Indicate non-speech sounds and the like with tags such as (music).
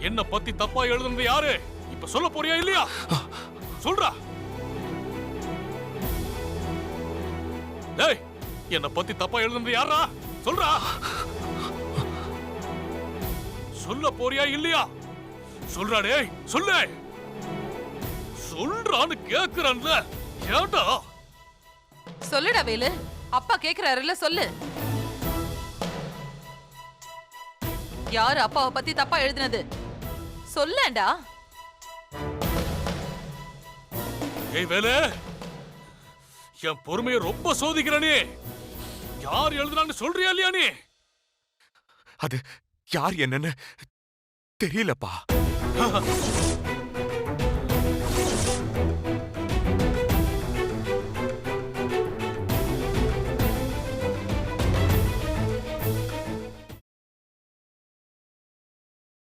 என்ன பத்தி தப்பா எழுதுனது யாரு? இப்ப சொல்ல போறியா இல்லையா? சொல்றா. டேய் என்ன பத்தி தப்பா எழுதுனது யாரா சொல்றா. சொல்ல போறியா இல்லையா? சொல்றா டேய் சொல்லு. சொல்றான்னு கேக்குறான்ல. ஏண்டா சொல்லுடா வேலு. அப்பா கேக்குறாருல்ல சொல்லு. யாரு அப்பாவை பத்தி தப்பா எழுதினது? சொல்லேன்டா ஏய் வேலு. என் பொறுமையை ரொம்ப சோதிக்கிற நீ. யார் எழுதுனான்னு சொல்றியா இல்லையா நீ? அது யார் என்னன்னு தெரியலப்பா. (laughs)